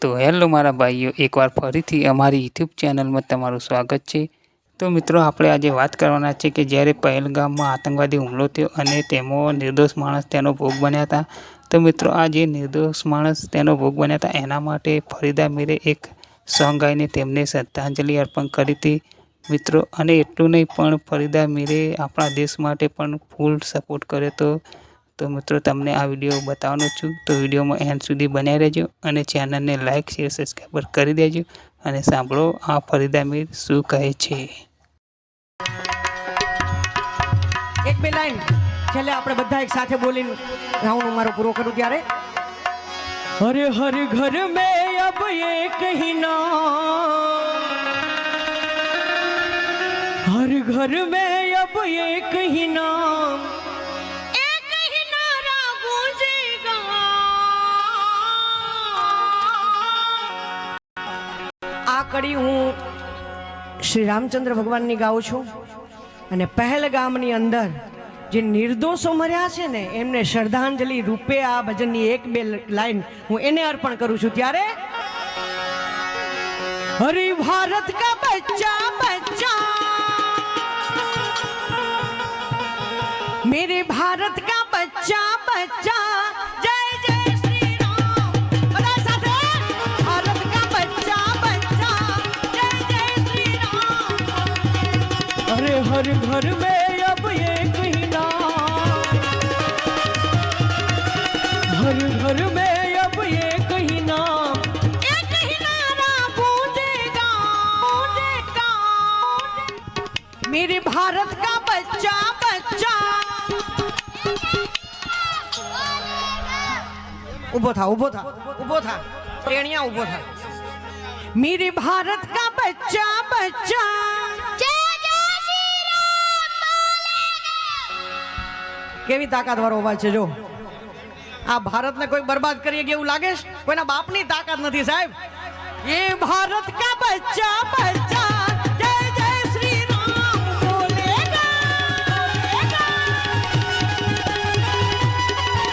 તો હેલો મારા ભાઈઓ, એકવાર ફરીથી અમારી યુટ્યુબ ચેનલમાં તમારું સ્વાગત છે. તો મિત્રો, આપણે આજે વાત કરવાના છે કે જ્યારે પહેલગામમાં આતંકવાદી હુમલો થયો અને તેમાં નિર્દોષ માણસ તેનો ભોગ બન્યા હતા, તો મિત્રો, આ જે નિર્દોષ માણસ તેનો ભોગ બન્યા હતા, એના માટે ફરીદા મીરે એક સોંગ ગાઈને તેમને શ્રદ્ધાંજલિ અર્પણ કરી હતી. મિત્રો, અને એટલું નહીં, પણ ફરીદા મીરે આપણા દેશ માટે પણ ફૂલ સપોર્ટ કર્યો હતો. તો મિત્રો તમને આ વીડિયો બતાવવાનો છું. તો વિડીયોમાં એન્ડ સુધી બન્યા રહેજો અને ચેનલને લાઇક શેર સબસ્ક્રાઈબર કરી દેજો અને સાંભળો આ ફરીદા મીર શું કહે છે. એક બે લાઈન. છેલ્લે આપણે બધા એક સાથે બોલીને રાઉન્ડ અમારો પૂરો કરું ત્યારે. હરે હરે ઘર મે અબ એક હી નામ. હર ઘર મે અબ એક હી નામ. કડી હું શ્રી રામચંદ્ર ભગવાનની ગાઉં છું. અને પહેલગામની અંદર જે નિર્દોષો મર્યા છે ને, એમને શ્રદ્ધાંજલિ રૂપે આ ભજનની એક બે લાઈન હું એને અર્પણ કરું છું. ત્યારે હરિ ભારત કા બચ્ચા બચ્ચા. મેરે ભારત કા બચ્ચા બચ્ચા. अरे हर घर में अब एक ही नाम हर घर में अब एक ही नाम एक ही नारा गूंजेगा गूंजेगा मेरे भारत का बच्चा बच्चा ઉભો થા ઉભો થા ઉભો થા ટેણિયા ઉભો થા मेरे भारत का बच्चा बच्चा કેવી તાકાતવાળો અવાજ છે, જો. આ ભારતને કોઈ બરબાદ કરીએ એવું લાગે કોઈના બાપની તાકાત નથી, સાહેબ. એ ભારત કા બચ્ચા